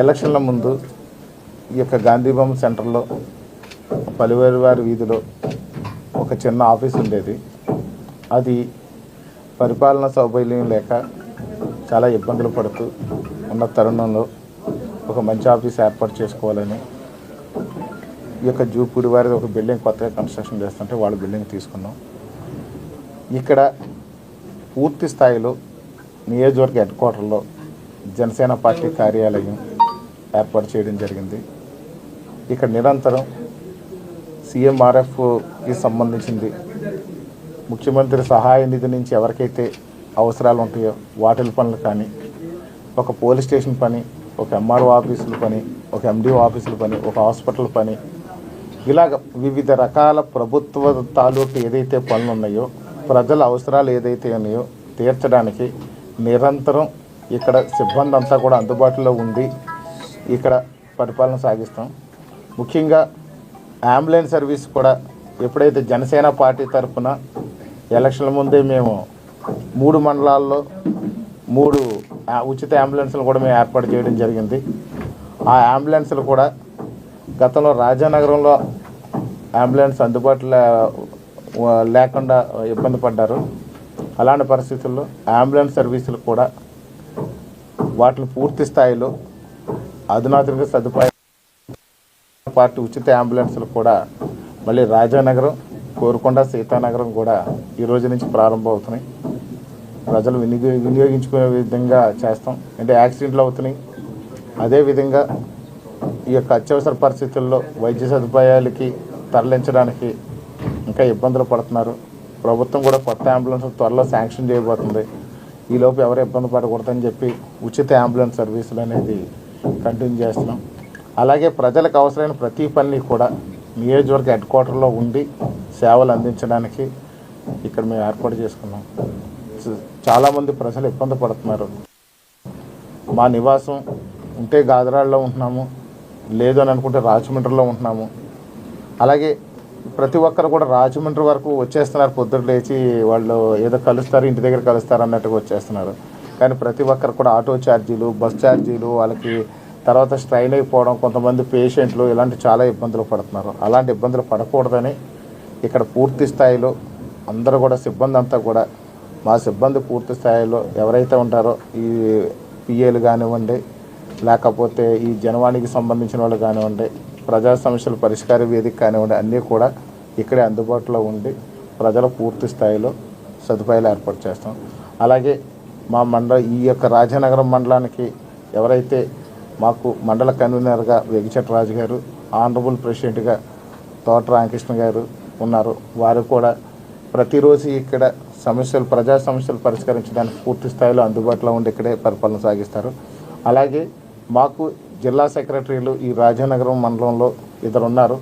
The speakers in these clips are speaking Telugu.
ఎలక్షన్ల ముందు ఈ యొక్క గాంధీభవన్ సెంటర్లో పలువేరు వారి వీధిలో ఒక చిన్న ఆఫీస్ ఉండేది. అది పరిపాలన సౌకర్యం లేక చాలా ఇబ్బందులు పడుతూ ఉన్న తరుణంలో ఒక మంచి ఆఫీస్ ఏర్పాటు చేసుకోవాలని ఈ యొక్క జూపూడి వారిది ఒక బిల్డింగ్ కొత్తగా కన్స్ట్రక్షన్ చేస్తుంటే వాళ్ళ బిల్డింగ్ తీసుకున్నాం. ఇక్కడ పూర్తి స్థాయిలో నియోజకవర్గ హెడ్ క్వార్టర్లో జనసేన పార్టీ కార్యాలయం ఏర్పాటు చేయడం జరిగింది. ఇక్కడ నిరంతరం సీఎంఆర్ఎఫ్కి సంబంధించింది ముఖ్యమంత్రి సహాయ నిధి నుంచి ఎవరికైతే అవసరాలు ఉంటాయో వాటిల పనులు కానీ ఒక పోలీస్ స్టేషన్ పని ఒక ఎంఆర్ఓ ఆఫీసుల పని ఒక ఎండిఓ ఆఫీసుల పని ఒక హాస్పిటల్ పని ఇలాగ వివిధ రకాల ప్రభుత్వ తాలూకు ఏదైతే పనులు ఉన్నాయో ప్రజల అవసరాలు ఏదైతే ఉన్నాయో తీర్చడానికి నిరంతరం ఇక్కడ సిబ్బంది అంతా కూడా అందుబాటులో ఉంది ఇక్కడ పరిపాలన సాగిస్తాం. ముఖ్యంగా అంబులెన్స్ సర్వీస్ కూడా ఎప్పుడైతే జనసేన పార్టీ తరఫున ఎలక్షన్ల ముందే మేము మూడు మండలాల్లో మూడు ఉచిత అంబులెన్స్లు కూడా మేము ఏర్పాటు చేయడం జరిగింది. ఆ అంబులెన్స్లు కూడా గతంలో రాజానగరంలో అంబులెన్స్ అందుబాటులో లేకుండా ఇబ్బంది పడ్డారు. అలాంటి పరిస్థితుల్లో అంబులెన్స్ సర్వీసులు కూడా వాటిని పూర్తి స్థాయిలో అధునాతన సదుపాయం పార్టీ ఉచిత అంబులెన్స్లు కూడా మళ్ళీ రాజానగరం కోరుకొండ సీతానగరం కూడా ఈ రోజు నుంచి ప్రారంభం అవుతున్నాయి ప్రజలు వినియోగ వినియోగించుకునే విధంగా చేస్తాం. అంటే యాక్సిడెంట్లు అవుతున్నాయి. అదేవిధంగా ఈ యొక్క అత్యవసర పరిస్థితుల్లో వైద్య సదుపాయాలకి తరలించడానికి ఇంకా ఇబ్బందులు పడుతున్నారు. ప్రభుత్వం కూడా కొత్త అంబులెన్స్ త్వరలో శాంక్షన్ చేయబోతుంది. ఈలోపు ఎవరు ఇబ్బంది పడకూడదని చెప్పి ఉచిత అంబులెన్స్ సర్వీసులు అనేది కంటిన్యూ చేస్తున్నాం. అలాగే ప్రజలకు అవసరమైన ప్రతి పని కూడా నియోజకవర్గ హెడ్ క్వార్టర్లో ఉండి సేవలు అందించడానికి ఇక్కడ మేము ఏర్పాటు చేసుకున్నాం. చాలామంది ప్రజలు ఇబ్బంది పడుతున్నారు. మా నివాసం ఉంటే గాదరాళ్ళలో ఉంటున్నాము లేదు అని అనుకుంటే రాజమండ్రిలో ఉంటున్నాము. అలాగే ప్రతి ఒక్కరు కూడా రాజమండ్రి వరకు వచ్చేస్తున్నారు పొద్దున్న లేచి వాళ్ళు ఏదో కలుస్తారు ఇంటి దగ్గర కలుస్తారు అన్నట్టుగా వచ్చేస్తున్నారు. కానీ ప్రతి ఒక్కరు కూడా ఆటో ఛార్జీలు బస్ ఛార్జీలు వాళ్ళకి తర్వాత స్ట్రైన్ అయిపోవడం కొంతమంది పేషెంట్లు ఇలాంటి చాలా ఇబ్బందులు పడుతున్నారు. అలాంటి ఇబ్బందులు పడకూడదని ఇక్కడ పూర్తి స్థాయిలో అందరూ కూడా సిబ్బంది అంతా కూడా మా సిబ్బంది పూర్తి స్థాయిలో ఎవరైతే ఉంటారో ఈ పిఏలు కానివ్వండి లేకపోతే ఈ జనవాణికి సంబంధించిన వాళ్ళు కానివ్వండి ప్రజా సమస్యల పరిష్కార వేదిక కానివ్వండి అన్నీ కూడా ఇక్కడే అందుబాటులో ఉండి ప్రజల పూర్తి స్థాయిలో సదుపాయాలు ఏర్పాటు చేస్తాం. అలాగే మా మండల ఈ యొక్క రాజానగరం మండలానికి ఎవరైతే మాకు మండల కన్వీనర్గా వెగిచెట్ట రాజు గారు ఆనరబుల్ ప్రెసిడెంట్గా తోట రామకృష్ణ గారు ఉన్నారు. వారు కూడా ప్రతిరోజు ఇక్కడ సమస్యలు ప్రజా సమస్యలు పరిష్కరించడానికి పూర్తి స్థాయిలో అందుబాటులో ఉండి ఇక్కడే పరిపాలన సాగిస్తారు. అలాగే మాకు జిల్లా సెక్రటరీలు ఈ రాజానగరం మండలంలో ఇద్దరు ఉన్నారు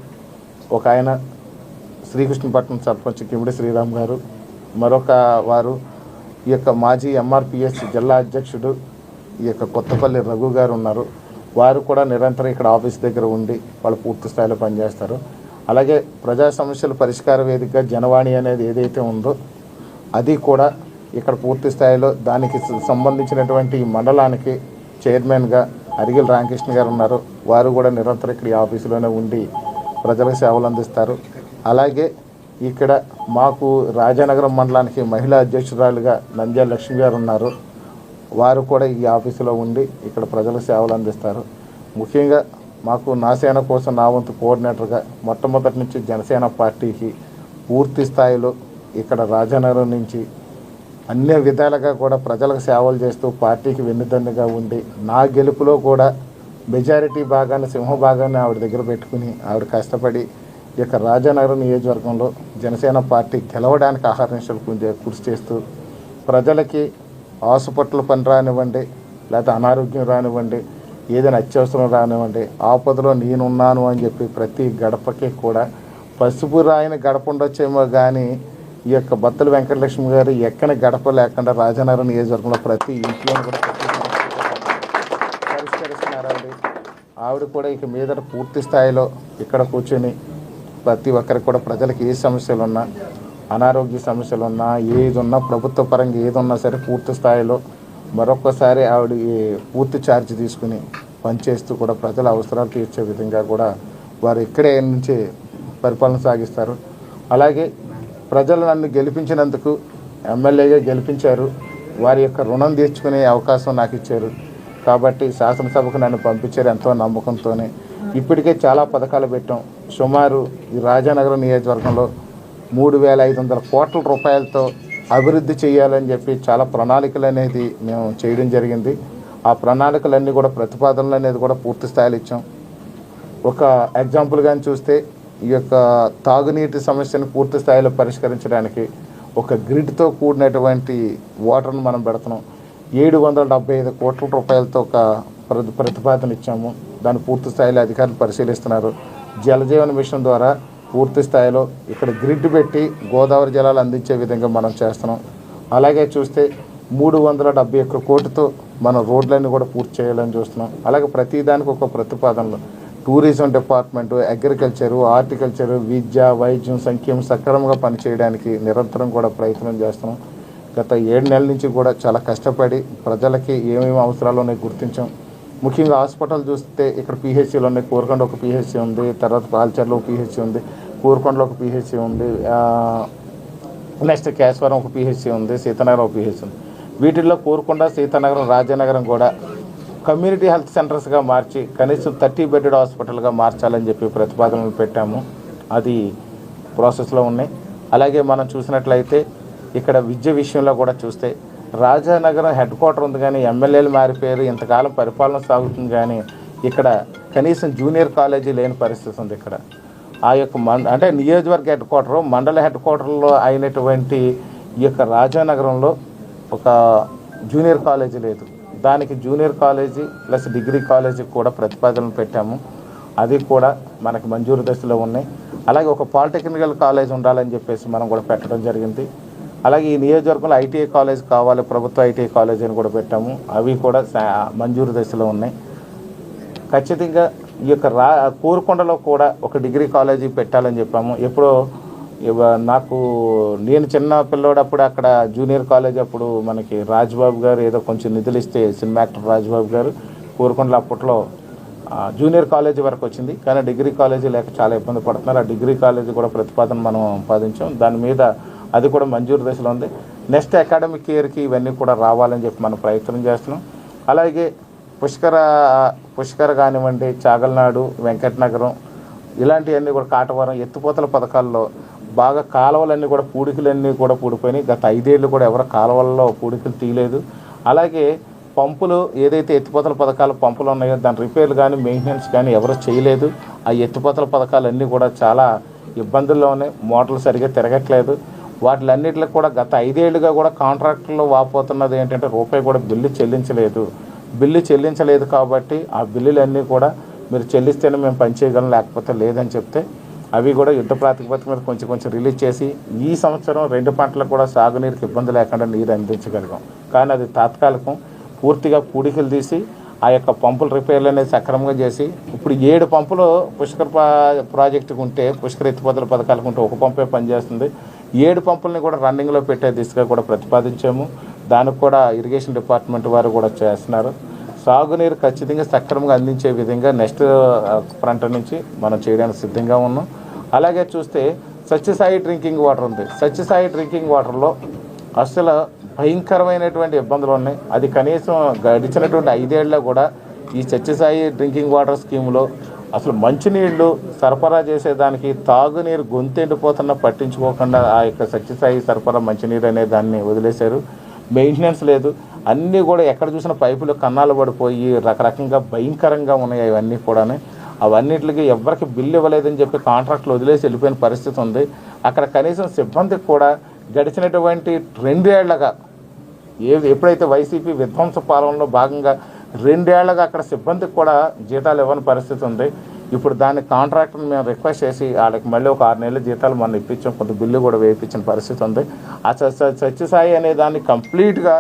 ఒక ఆయన శ్రీకృష్ణపట్నం సర్పంచ్ కిమిడి శ్రీరామ్ గారు మరొక వారు ఈ యొక్క మాజీ ఎంఆర్పిఎస్ జిల్లా అధ్యక్షుడు ఈ యొక్క కొత్తపల్లి రఘు గారు ఉన్నారు. వారు కూడా నిరంతరం ఇక్కడ ఆఫీస్ దగ్గర ఉండి వాళ్ళు పూర్తి స్థాయిలో పనిచేస్తారు. అలాగే ప్రజా సమస్యల పరిష్కార వేదిక జనవాణి అనేది ఏదైతే ఉందో అది కూడా ఇక్కడ పూర్తి స్థాయిలో దానికి సంబంధించినటువంటి ఈ మండలానికి చైర్మన్గా అరిగిల్ రామకృష్ణ గారు ఉన్నారు. వారు కూడా నిరంతరం ఇక్కడ ఈ ఆఫీసులోనే ఉండి ప్రజలకు సేవలు అందిస్తారు. అలాగే ఇక్కడ మాకు రాజానగరం మండలానికి మహిళా అధ్యక్షురాలుగా నంద్యాల లక్ష్మి గారు ఉన్నారు. వారు కూడా ఈ ఆఫీసులో ఉండి ఇక్కడ ప్రజలకు సేవలు అందిస్తారు. ముఖ్యంగా మాకు నాసేన కోసం నా వంతు కోఆర్డినేటర్గా మొట్టమొదటి నుంచి జనసేన పార్టీకి పూర్తి స్థాయిలో ఇక్కడ రాజానగరం నుంచి అన్ని విధాలుగా కూడా ప్రజలకు సేవలు చేస్తూ పార్టీకి వెన్నుదన్నుగా ఉండి నా గెలుపులో కూడా మెజారిటీ భాగాన్ని సింహ భాగాన్ని ఆవిడ దగ్గర పెట్టుకుని ఆవిడ కష్టపడి ఈ యొక్క రాజానగరం నియోజకవర్గంలో జనసేన పార్టీ గెలవడానికి ఆహార కృషి చేస్తూ ప్రజలకి ఆసుపత్రుల పని రానివ్వండి లేకపోతే అనారోగ్యం రానివ్వండి ఏదైనా అత్యవసరం రానివ్వండి ఆపదలో నేనున్నాను అని చెప్పి ప్రతి గడపకి కూడా పసుపు రాయిని గడప ఉండొచ్చేమో కానీ ఈ యొక్క బత్తల వెంకటలక్ష్మి గారు ఎక్కడ గడప లేకుండా రాజనగరం నియోజకవర్గంలో ప్రతి ఇంట్లో కూడా పరిష్కరిస్తున్నారండి. ఆవిడ కూడా ఇక మీద పూర్తి స్థాయిలో ఇక్కడ కూర్చొని ప్రతి ఒక్కరికి కూడా ప్రజలకు ఏ సమస్యలు ఉన్నా అనారోగ్య సమస్యలు ఉన్నా ఏది ఉన్నా ప్రభుత్వ పరంగా ఏది ఉన్నా సరే పూర్తి స్థాయిలో మరొకసారి ఆవిడ ఈ పూర్తి ఛార్జ్ తీసుకుని పనిచేస్తూ కూడా ప్రజల అవసరాలు తీర్చే విధంగా కూడా వారు ఇక్కడే నుంచి పరిపాలన సాగిస్తారు. అలాగే ప్రజలు నన్ను గెలిపించినందుకు ఎమ్మెల్యేగా గెలిపించారు. వారి యొక్క రుణం తీర్చుకునే అవకాశం నాకు ఇచ్చారు. కాబట్టి శాసనసభకు నన్ను పంపించారు ఎంతో నమ్మకంతోనే. ఇప్పటికే చాలా పథకాలు పెట్టాం. సుమారు ఈ రాజానగరం నియోజకవర్గంలో మూడు వేల ఐదు వందల కోట్ల రూపాయలతో అభివృద్ధి చేయాలని చెప్పి చాలా ప్రణాళికలు అనేది మేము చేయడం జరిగింది. ఆ ప్రణాళికలన్నీ కూడా ప్రతిపాదనలు అనేది కూడా పూర్తి స్థాయిలో ఇచ్చాం. ఒక ఎగ్జాంపుల్ కానీ చూస్తే ఈ యొక్క తాగునీటి సమస్యను పూర్తి స్థాయిలో పరిష్కరించడానికి ఒక గ్రిడ్తో కూడినటువంటి వాటర్ను మనం పెడుతున్నాం. ఏడు వందల డెబ్బై ఐదు కోట్ల రూపాయలతో ఒక ప్రతిపాదన ఇచ్చాము. దాన్ని పూర్తి స్థాయిలో అధికారులు పరిశీలిస్తున్నారు. జలజీవన మిషన్ ద్వారా పూర్తి స్థాయిలో ఇక్కడ గ్రిడ్ పెట్టి గోదావరి జలాలు అందించే విధంగా మనం చేస్తున్నాం. అలాగే చూస్తే మూడు వందల డెబ్బై ఒక్క కోటితో మనం రోడ్లన్నీ కూడా పూర్తి చేయాలని చూస్తున్నాం. అలాగే ప్రతిదానికి ఒక ప్రతిపాదనలు. టూరిజం డిపార్ట్మెంటు అగ్రికల్చరు హార్టికల్చరు విద్య వైద్యం సంఖ్యం సక్రమంగా పనిచేయడానికి నిరంతరం కూడా ప్రయత్నం చేస్తున్నాం. గత ఏడు నెలల నుంచి కూడా చాలా కష్టపడి ప్రజలకి ఏమేమి అవసరాలు ఉన్నాయి గుర్తించాం. ముఖ్యంగా హాస్పిటల్ చూస్తే ఇక్కడ పిహెచ్సీలు ఉన్నాయి. కూరకొండ ఒక పిహెచ్సి ఉంది. తర్వాత పాల్చర్లో ఒక పిహెచ్సి ఉంది. కూరకొండలో ఒక పిహెచ్సి ఉంది. నెక్స్ట్ కేశవరం ఒక పిహెచ్సి ఉంది. సీతానగరం ఒక పిహెచ్సీ ఉంది. వీటిల్లో కోరుకొండ సీతానగరం రాజానగరం కూడా కమ్యూనిటీ హెల్త్ సెంటర్స్గా మార్చి కనీసం థర్టీ బెడెడ్ హాస్పిటల్గా మార్చాలని చెప్పి ప్రతిపాదనలు పెట్టాము. అది ప్రాసెస్లో ఉన్నాయి. అలాగే మనం చూసినట్లయితే ఇక్కడ విద్య విషయంలో కూడా చూస్తే రాజానగరం హెడ్ క్వార్టర్ ఉంది కానీ ఎమ్మెల్యేలు మారిపోయారు ఇంతకాలం పరిపాలన సాగుతుంది కానీ ఇక్కడ కనీసం జూనియర్ కాలేజీ లేని పరిస్థితి ఉంది ఇక్కడ. ఆ యొక్క మం అంటే నియోజకవర్గ హెడ్ క్వార్టర్ మండల హెడ్ క్వార్టర్లో అయినటువంటి ఈ యొక్క రాజానగరంలో ఒక జూనియర్ కాలేజీ లేదు. దానికి junior college plus degree college కూడా ప్రతిపాదనలు పెట్టాము. అది కూడా మనకి మంజూరు దశలో ఉన్నాయి. అలాగే ఒక పాలిటెక్నికల్ కాలేజ్ ఉండాలని చెప్పేసి మనం కూడా పెట్టడం జరిగింది. అలాగే ఈ నియోజకవర్గంలో ఐటీఐ కాలేజ్ కావాలి ప్రభుత్వ ఐటీఐ కాలేజ్ అని కూడా పెట్టాము. అవి కూడా మంజూరు దశలో ఉన్నాయి. ఖచ్చితంగా ఈ యొక్క రా కోరుకొండలో కూడా ఒక డిగ్రీ కాలేజీ పెట్టాలని చెప్పాము. ఎప్పుడో నాకు నేను చిన్న పిల్లోడప్పుడు అక్కడ జూనియర్ కాలేజ్ అప్పుడు మనకి రాజ్బాబు గారు ఏదో కొంచెం నిధులు ఇస్తే సినిమా యాక్టర్ రాజ్బాబు గారు కోరుకొండలో అప్పట్లో జూనియర్ కాలేజీ వరకు వచ్చింది. కానీ డిగ్రీ కాలేజీ లేక చాలా ఇబ్బంది పడుతున్నారు. ఆ డిగ్రీ కాలేజీ కూడా ప్రతిపాదన మనం పాదించాం దాని మీద అది కూడా మంజూరు దశలో ఉంది. నెక్స్ట్ అకాడమిక్ ఇయర్కి ఇవన్నీ కూడా రావాలని చెప్పి మనం ప్రయత్నం చేస్తున్నాం. అలాగే పుష్కర పుష్కర కానివ్వండి చాగల్నాడు వెంకటనగరం ఇలాంటివన్నీ కూడా కాటవరం ఎత్తిపోతల పథకాల్లో బాగా కాలువలన్నీ కూడా పూడికలన్నీ కూడా పూడిపోయినాయి. గత ఐదేళ్ళు కూడా ఎవరు కాలువల్లో పూడికలు తీయలేదు. అలాగే పంపులు ఏదైతే ఎత్తిపోతల పథకాలు పంపులు ఉన్నాయో దాని రిపేర్లు కానీ మెయింటెనెన్స్ కానీ ఎవరు చేయలేదు. ఆ ఎత్తిపోతల పథకాలన్నీ కూడా చాలా ఇబ్బందుల్లో ఉన్నాయి. మోటార్లు సరిగ్గా తిరగట్లేదు. వాటిలన్నిటికి కూడా గత ఐదేళ్ళుగా కూడా కాంట్రాక్టర్లు వాపోతున్నది ఏంటంటే రూపాయి కూడా బిల్లు చెల్లించలేదు. బిల్లు చెల్లించలేదు కాబట్టి ఆ బిల్లులన్నీ కూడా మీరు చెల్లిస్తేనే మేము పనిచేయగలం లేకపోతే లేదని చెప్తే అవి కూడా యుద్ధ ప్రాతిపదిక మీద కొంచెం కొంచెం రిలీజ్ చేసి ఈ సంవత్సరం రెండు పంటలకు కూడా సాగునీరుకి ఇబ్బంది లేకుండా నీరు అందించగలిగాం. కానీ అది తాత్కాలికం. పూర్తిగా పూడికలు తీసి ఆ యొక్క పంపుల రిపేర్లు అనేది సక్రమంగా చేసి ఇప్పుడు ఏడు పంపులు పుష్కర ప్రాజెక్టుకు ఉంటే పుష్కర ఎత్తిపోతల పథకాలకు ఉంటే ఒక పంపే పనిచేస్తుంది. ఏడు పంపుల్ని కూడా రన్నింగ్లో పెట్టే దిశగా కూడా ప్రతిపాదించాము. దానికి కూడా ఇరిగేషన్ డిపార్ట్మెంట్ వారు కూడా చేస్తున్నారు. సాగునీరు ఖచ్చితంగా సక్రమంగా అందించే విధంగా నెక్స్ట్ ఫ్రంట్ నుంచి మనం చేయడానికి సిద్ధంగా ఉన్నాం. అలాగే చూస్తే సత్యసాయి డ్రింకింగ్ వాటర్ ఉంది. సత్యసాయి డ్రింకింగ్ వాటర్లో అసలు భయంకరమైనటువంటి ఇబ్బందులు ఉన్నాయి. అది కనీసం గడిచినటువంటి ఐదేళ్ళలో కూడా ఈ సత్యసాయి డ్రింకింగ్ వాటర్ స్కీమ్లో అసలు మంచినీళ్ళు సరఫరా చేసేదానికి తాగునీరు గొంతెండిపోతున్నా పట్టించుకోకుండా ఆ యొక్క సత్యసాయి సరఫరా మంచినీరు అనే దాన్ని వదిలేశారు. మెయింటెనెన్స్ లేదు. అన్నీ కూడా ఎక్కడ చూసిన పైపులు కన్నాలు పడిపోయి రకరకంగా భయంకరంగా ఉన్నాయి అవన్నీ కూడా అవన్నిటికి ఎవరికి బిల్లు ఇవ్వలేదని చెప్పి కాంట్రాక్ట్లు వదిలేసి వెళ్ళిపోయిన పరిస్థితి ఉంది. అక్కడ కనీసం సిబ్బందికి కూడా గడిచినటువంటి రెండేళ్ళగా ఏ ఎప్పుడైతే వైసీపీ విధ్వంస పాలనలో భాగంగా రెండేళ్ళుగా అక్కడ సిబ్బందికి కూడా జీతాలు ఇవ్వని పరిస్థితి ఉంది. ఇప్పుడు దాని కాంట్రాక్ట్ని మేము రిక్వెస్ట్ చేసి వాళ్ళకి మళ్ళీ ఒక ఆరు నెలల జీతాలు మనం ఇప్పించాం. కొంత బిల్లు కూడా వేయించిన పరిస్థితి ఉంది. ఆ సత్యసాయి అనే దాన్ని కంప్లీట్గా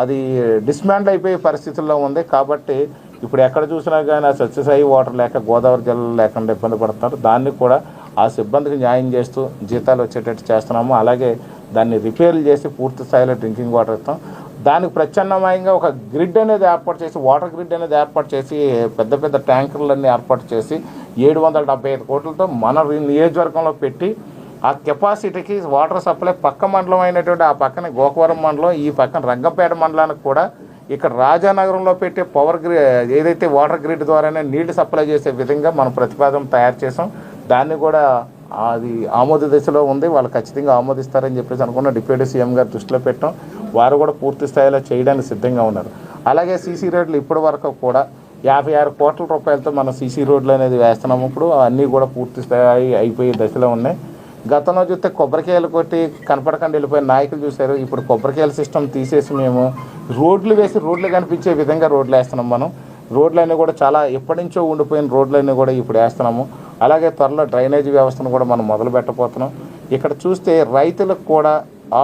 అది డిస్మాండ్ అయిపోయే పరిస్థితుల్లో ఉంది. కాబట్టి ఇప్పుడు ఎక్కడ చూసినా కానీ ఆ సత్యసాయి వాటర్ లేక గోదావరి జిల్లా లేకుండా ఇబ్బంది పడుతున్నారు. దాన్ని కూడా ఆ సిబ్బందికి న్యాయం చేస్తూ జీతాలు వచ్చేటట్టు చేస్తున్నాము. అలాగే దాన్ని రిపేర్లు చేసి పూర్తి స్థాయిలో డ్రింకింగ్ వాటర్ ఇస్తాం. దానికి ప్రత్యామ్నాయంగా ఒక గ్రిడ్ అనేది ఏర్పాటు చేసి వాటర్ గ్రిడ్ అనేది ఏర్పాటు చేసి పెద్ద పెద్ద ట్యాంకర్లన్నీ ఏర్పాటు చేసి ఏడు వందల డెబ్బై ఐదు కోట్లతో మన నియోజకవర్గంలో పెట్టి ఆ కెపాసిటీకి వాటర్ సప్లై పక్క మండలం అయినటువంటి ఆ పక్కన గోకవరం మండలం ఈ పక్కన రంగంపేట మండలానికి కూడా ఇక్కడ రాజానగరంలో పెట్టే పవర్ గ్రి ఏదైతే వాటర్ గ్రిడ్ ద్వారానే నీళ్ళు సప్లై చేసే విధంగా మనం ప్రతిపాదన తయారు చేసాం. దాన్ని కూడా అది ఆమోద దశలో ఉంది. వాళ్ళు ఖచ్చితంగా ఆమోదిస్తారని చెప్పేసి అనుకున్న. డిప్యూటీ సీఎం గారు దృష్టిలో పెట్టాం. వారు కూడా పూర్తి స్థాయిలో చేయడానికి సిద్ధంగా ఉన్నారు. అలాగే సీసీ రోడ్లు ఇప్పటి వరకు కూడా యాభై ఆరు కోట్ల రూపాయలతో మనం సీసీ రోడ్లు అనేది వేస్తున్నాము ఇప్పుడు అన్నీ కూడా పూర్తి స్థాయి అయిపోయే దశలో ఉన్నాయి. గతంలో చూస్తే కొబ్బరికాయలు కొట్టి కనపడకుండా వెళ్ళిపోయిన నాయకులు చూశారు. ఇప్పుడు కొబ్బరికాయల సిస్టమ్ తీసేసి మేము రోడ్లు వేసి రోడ్లు కనిపించే విధంగా రోడ్లు వేస్తున్నాం మనం. రోడ్లన్నీ కూడా చాలా ఎప్పటి నుంచో ఉండిపోయిన రోడ్లన్నీ కూడా ఇప్పుడు వేస్తున్నాము. అలాగే త్వరలో డ్రైనేజీ వ్యవస్థను కూడా మనం మొదలు పెట్టబోతున్నాం. ఇక్కడ చూస్తే రైతులకు కూడా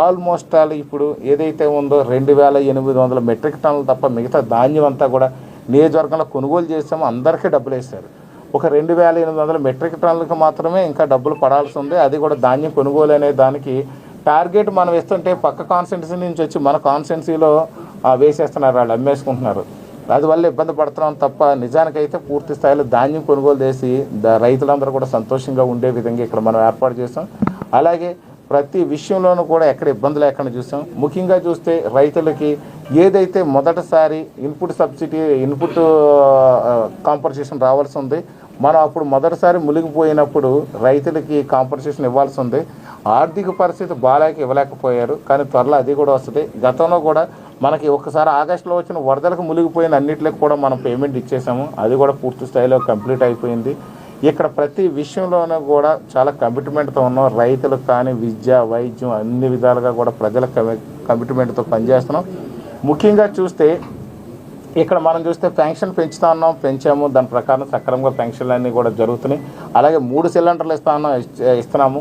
ఆల్మోస్ట్ ఆల్ ఇప్పుడు ఏదైతే ఉందో రెండు వేల ఎనిమిది వందల మెట్రిక్ టన్నులు తప్ప మిగతా ధాన్యం అంతా కూడా నియోజకవర్గంలో కొనుగోలు చేసాము అందరికీ డబ్బులు వేస్తారు ఒక రెండు వేల ఎనిమిది వందల మెట్రిక్ టన్నులకు మాత్రమే ఇంకా డబ్బులు పడాల్సి ఉంది. అది కూడా ధాన్యం కొనుగోలు అనే దానికి టార్గెట్ మనం ఇస్తుంటే పక్క కాన్స్టెన్సీ నుంచి వచ్చి మన కాన్స్టెన్సీలో వేసేస్తున్నారు వాళ్ళు అమ్మేసుకుంటున్నారు. అది వల్ల ఇబ్బంది పడుతున్నాం తప్ప నిజానికైతే పూర్తి స్థాయిలో ధాన్యం కొనుగోలు చేసి రైతులందరూ కూడా సంతోషంగా ఉండే విధంగా ఇక్కడ మనం ఏర్పాటు చేసాం. అలాగే ప్రతి విషయంలోనూ కూడా ఎక్కడ ఇబ్బంది లేకుండా చూసాం. ముఖ్యంగా చూస్తే రైతులకి ఏదైతే మొదటిసారి ఇన్పుట్ సబ్సిడీ ఇన్పుట్ కాంపన్సేషన్ రావాల్సి ఉంది మనం అప్పుడు మొదటిసారి మునిగిపోయినప్పుడు రైతులకి కాంపన్సేషన్ ఇవ్వాల్సి ఉంది. ఆర్థిక పరిస్థితి బాగాలేక ఇవ్వలేకపోయారు కానీ త్వరలో అది కూడా వస్తుంది. గతంలో కూడా మనకి ఒకసారి ఆగస్టులో వచ్చిన వరదలకు మునిగిపోయిన అన్నిటికి కూడా మనం పేమెంట్ ఇచ్చేసాము. అది కూడా పూర్తి స్థాయిలో కంప్లీట్ అయిపోయింది. ఇక్కడ ప్రతి విషయంలోనూ కూడా చాలా కమిట్మెంట్తో ఉన్నాం. రైతులకు కానీ విద్య వైద్యం అన్ని విధాలుగా కూడా ప్రజల కమిట్మెంట్తో పనిచేస్తున్నాం. ముఖ్యంగా చూస్తే ఇక్కడ మనం చూస్తే పెన్షన్ పెంచుతా ఉన్నాం. పెంచాము. దాని ప్రకారం సక్రమంగా పెన్షన్లు అన్నీ కూడా జరుగుతున్నాయి. అలాగే మూడు సిలిండర్లు ఇస్తా ఉన్నాం ఇస్తున్నాము.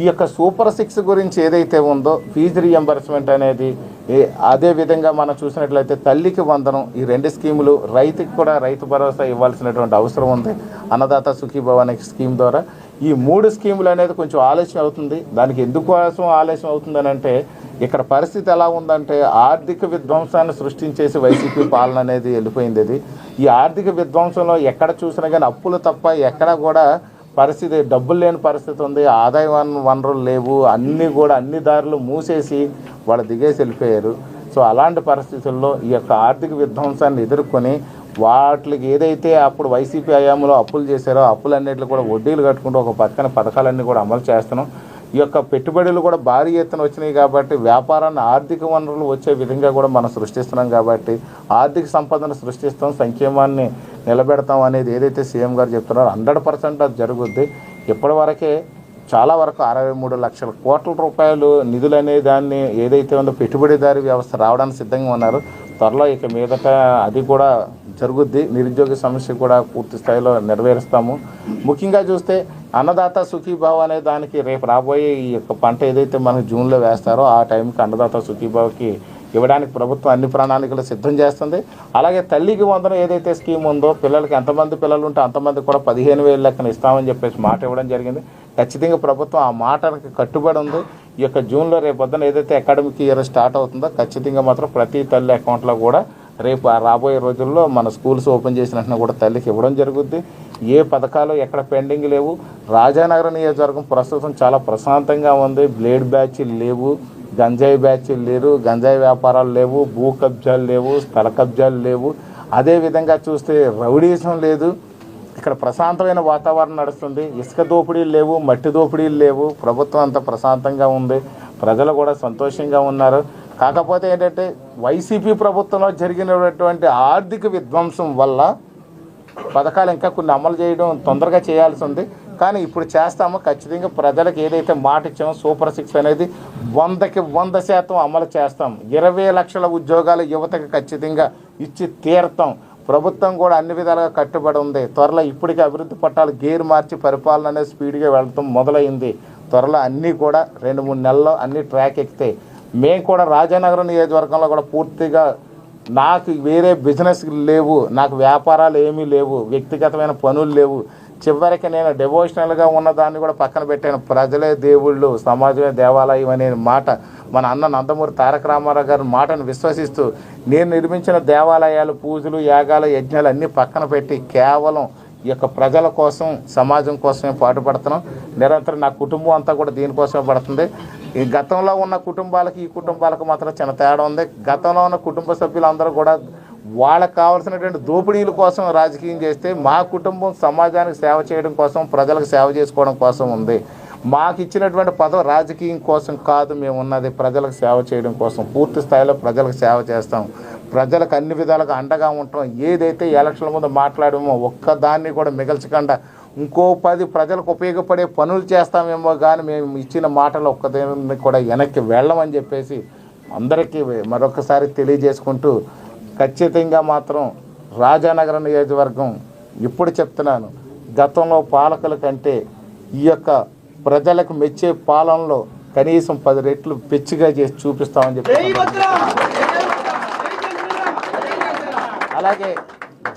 ఈ యొక్క సూపర్ సిక్స్ గురించి ఏదైతే ఉందో ఫీజు రియంబర్స్మెంట్ అనేది అదేవిధంగా అదే విధంగా మనం చూసినట్లయితే తల్లికి వందనం ఈ రెండు స్కీములు రైతుకి కూడా రైతు భరోసా ఇవ్వాల్సినటువంటి అవసరం ఉంది. అన్నదాత సుఖీభవ అనే స్కీమ్ ద్వారా. ఈ మూడు స్కీములు అనేది కొంచెం ఆలస్యం అవుతుంది. దానికి ఎందుకోసం ఆలస్యం అవుతుందని అంటే ఇక్కడ పరిస్థితి ఎలా ఉందంటే ఆర్థిక విధ్వంసాన్ని సృష్టించేసి వైసీపీ పాలన అనేది వెళ్ళిపోయింది ఇది. ఈ ఆర్థిక విధ్వంసంలో ఎక్కడ చూసినా కానీ అప్పులు తప్ప ఎక్కడ కూడా పరిస్థితి డబ్బులు లేని పరిస్థితి ఉంది ఆదాయ వనరులు లేవు అన్నీ కూడా అన్ని దారులు మూసేసి వాళ్ళు దిగేసి వెళ్ళిపోయారు. సో అలాంటి పరిస్థితుల్లో ఈ యొక్క ఆర్థిక విధ్వంసాన్ని ఎదుర్కొని వాటికి ఏదైతే అప్పుడు వైసీపీ హయాంలో అప్పులు చేశారో అప్పులన్నింటిలో కూడా వడ్డీలు కట్టుకుంటూ ఒక పక్కన పథకాలన్నీ కూడా అమలు చేస్తున్నాం. ఈ యొక్క పెట్టుబడులు కూడా భారీ ఎత్తున వచ్చినాయి కాబట్టి వ్యాపారాన్ని ఆర్థిక వనరులు వచ్చే విధంగా కూడా మనం సృష్టిస్తున్నాం కాబట్టి ఆర్థిక సంపదను సృష్టిస్తాం సంక్షేమాన్ని నిలబెడతాం అనేది ఏదైతే సీఎం గారు చెప్తున్నారో హండ్రెడ్ పర్సెంట్ అది జరుగుద్ది. ఇప్పటివరకే చాలా వరకు అరవై మూడు లక్షల కోట్ల రూపాయలు నిధులు అనే దాన్ని ఏదైతే ఉందో పెట్టుబడిదారి వ్యవస్థ రావడానికి సిద్ధంగా ఉన్నారు. త్వరలో ఇక మీదట అది కూడా జరుగుద్ది. నిరుద్యోగ సమస్య కూడా పూర్తి స్థాయిలో నెరవేరుస్తాము. ముఖ్యంగా చూస్తే అన్నదాత సుఖీభావ అనే దానికి రేపు రాబోయే ఈ యొక్క పంట ఏదైతే మనకు జూన్లో వేస్తారో ఆ టైంకి అన్నదాత సుఖీభావకి ఇవ్వడానికి ప్రభుత్వం అన్ని ప్రణాళికలు సిద్ధం చేస్తుంది. అలాగే తల్లికి వందనం ఏదైతే స్కీమ్ ఉందో పిల్లలకి ఎంతమంది పిల్లలు ఉంటే అంతమంది కూడా పదిహేను వేలు లెక్కన ఇస్తామని చెప్పేసి మాట ఇవ్వడం జరిగింది. ఖచ్చితంగా ప్రభుత్వం ఆ మాటకి కట్టుబడి ఉంది. ఈ యొక్క జూన్లో రేపు పొద్దున ఏదైతే అకాడమిక్ ఇయర్ స్టార్ట్ అవుతుందో ఖచ్చితంగా మాత్రం ప్రతి తల్లి అకౌంట్లో కూడా రేపు రాబోయే రోజుల్లో మన స్కూల్స్ ఓపెన్ చేసిన కూడా తల్లికి ఇవ్వడం జరుగుద్ది. ఏ పథకాలు ఎక్కడ పెండింగ్ లేవు. రాజానగర నియోజకవర్గం ప్రస్తుతం చాలా ప్రశాంతంగా ఉంది. బ్లేడ్ బ్యాచ్లు లేవు. గంజాయి బ్యాచ్లు లేరు గంజాయి వ్యాపారాలు లేవు భూ కబ్జాలు లేవు స్థల కబ్జాలు లేవు. అదేవిధంగా చూస్తే రౌడీసం లేదు. ఇక్కడ ప్రశాంతమైన వాతావరణం నడుస్తుంది. ఇసుక దోపిడీలు లేవు మట్టి దోపిడీలు లేవు. ప్రభుత్వం అంత ప్రశాంతంగా ఉంది. ప్రజలు కూడా సంతోషంగా ఉన్నారు. కాకపోతే ఏంటంటే వైసీపీ ప్రభుత్వంలో జరిగినటువంటి ఆర్థిక విధ్వంసం వల్ల పథకాలు ఇంకా కొన్ని అమలు చేయడం తొందరగా చేయాల్సి ఉంది. కానీ ఇప్పుడు చేస్తాము ఖచ్చితంగా ప్రజలకు ఏదైతే మాట ఇచ్చామో సూపర్ సిక్స్ అనేది వందకి వంద శాతం అమలు చేస్తాం. ఇరవై లక్షల ఉద్యోగాలు యువతకు ఖచ్చితంగా ఇచ్చి తీరుతాం. ప్రభుత్వం కూడా అన్ని విధాలుగా కట్టుబడి ఉంది. త్వరలో ఇప్పటికే అభివృద్ధి పట్టాలు గేర్ మార్చి పరిపాలన అనేది స్పీడ్గా వెళ్ళటం మొదలైంది. త్వరలో అన్నీ కూడా రెండు మూడు నెలల్లో అన్ని ట్రాక్ ఎక్కుతాయి మేము కూడా రాజానగరం నియోజకవర్గంలో కూడా పూర్తిగా నాకు వేరే బిజినెస్ లేవు. నాకు వ్యాపారాలు ఏమీ లేవు. వ్యక్తిగతమైన పనులు లేవు. చివరికి నేను డెవోషనల్గా ఉన్న దాన్ని కూడా పక్కన పెట్టాను. ప్రజలే దేవుళ్ళు సమాజమే దేవాలయం అనే మాట మన అన్న నందమూరి తారక రామారావు గారి మాటను విశ్వసిస్తూ నేను నిర్మించిన దేవాలయాలు పూజలు యాగాలు యజ్ఞాలు అన్నీ పక్కన పెట్టి కేవలం ఈ యొక్క ప్రజల కోసం సమాజం కోసమే పాటుపడుతున్నాం. నిరంతరం నా కుటుంబం అంతా కూడా దీనికోసమే పడుతుంది. ఈ గతంలో ఉన్న కుటుంబాలకి ఈ కుటుంబాలకు మాత్రం చిన్న తేడా ఉంది. గతంలో ఉన్న కుటుంబ సభ్యులందరూ కూడా వాళ్ళకు కావాల్సినటువంటి దోపిడీల కోసం రాజకీయం చేస్తే మా కుటుంబం సమాజానికి సేవ చేయడం కోసం ప్రజలకు సేవ చేసుకోవడం కోసం ఉంది. మాకు ఇచ్చినటువంటి పదవి రాజకీయం కోసం కాదు మేము ఉన్నది ప్రజలకు సేవ చేయడం కోసం. పూర్తి స్థాయిలో ప్రజలకు సేవ చేస్తాం. ప్రజలకు అన్ని విధాలుగా అండగా ఉంటాం. ఏదైతే ఎలక్షన్ల ముందు మాట్లాడామో ఒక్కదాన్ని కూడా మిగల్చకుండా ఇంకో పది ప్రజలకు ఉపయోగపడే పనులు చేస్తామేమో కానీ మేము ఇచ్చిన మాటలు ఒక్కదాన్ని కూడా వెనక్కి వెళ్ళమని చెప్పేసి అందరికీ మరొకసారి తెలియజేసుకుంటూ ఖచ్చితంగా మాత్రం రాజానగరం నియోజకవర్గం ఇప్పుడు చెప్తున్నాను గతంలో పాలకుల కంటే ఈ యొక్క ప్రజలకు మెచ్చే పాలనలో కనీసం పది రెట్లు పెచ్చిగా చేసి చూపిస్తామని చెప్పి అలాగే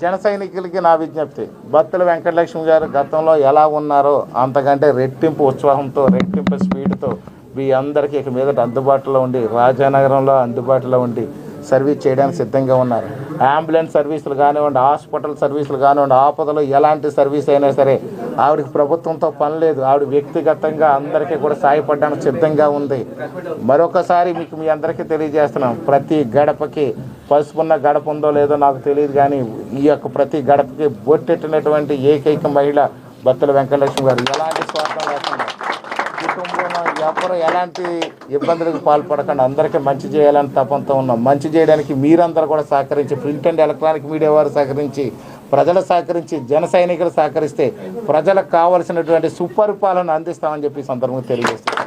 జన సైనికులకి నా విజ్ఞప్తి బత్తుల వెంకటలక్ష్మి గారు గతంలో ఎలా ఉన్నారో అంతకంటే రెట్టింపు ఉత్సాహంతో రెట్టింపు స్పీడ్తో మీ అందరికీ ఇక మీద అందుబాటులో ఉండి రాజానగరంలో అందుబాటులో ఉండి సర్వీస్ చేయడానికి సిద్ధంగా ఉన్నారు. అంబులెన్స్ సర్వీసులు కానివ్వండి హాస్పిటల్ సర్వీసులు కానివ్వండి ఆపదలు ఎలాంటి సర్వీస్ అయినా సరే ఆవిడకి ప్రభుత్వంతో పని లేదు. ఆవిడ వ్యక్తిగతంగా అందరికీ కూడా సాయపడడానికి సిద్ధంగా ఉంది. మరొకసారి మీకు మీ అందరికీ తెలియజేస్తున్నాం. ప్రతి గడపకి పసుపున్న గడప ఉందో లేదో నాకు తెలియదు కానీ ఈ యొక్క ప్రతి గడపకి బొట్టెట్టినటువంటి ఏకైక మహిళ బత్తల వెంకటలక్ష్మి గారు. ఎలాంటి స్వార్థం లేకుండా కుటుంబంలో ఎవరు ఎలాంటి ఇబ్బందులకు పాల్పడకుండా. అందరికీ మంచి చేయాలని తపంతో ఉన్నాం. మంచి చేయడానికి మీరందరూ కూడా సహకరించి ప్రింట్ అండ్ ఎలక్ట్రానిక్ మీడియా వారు సహకరించి ప్రజలు సహకరించి జన సైనికులు సహకరిస్తే ప్రజలకు కావలసినటువంటి సుపరిపాలన అందిస్తామని చెప్పి సందర్భంగా తెలియజేస్తున్నాం.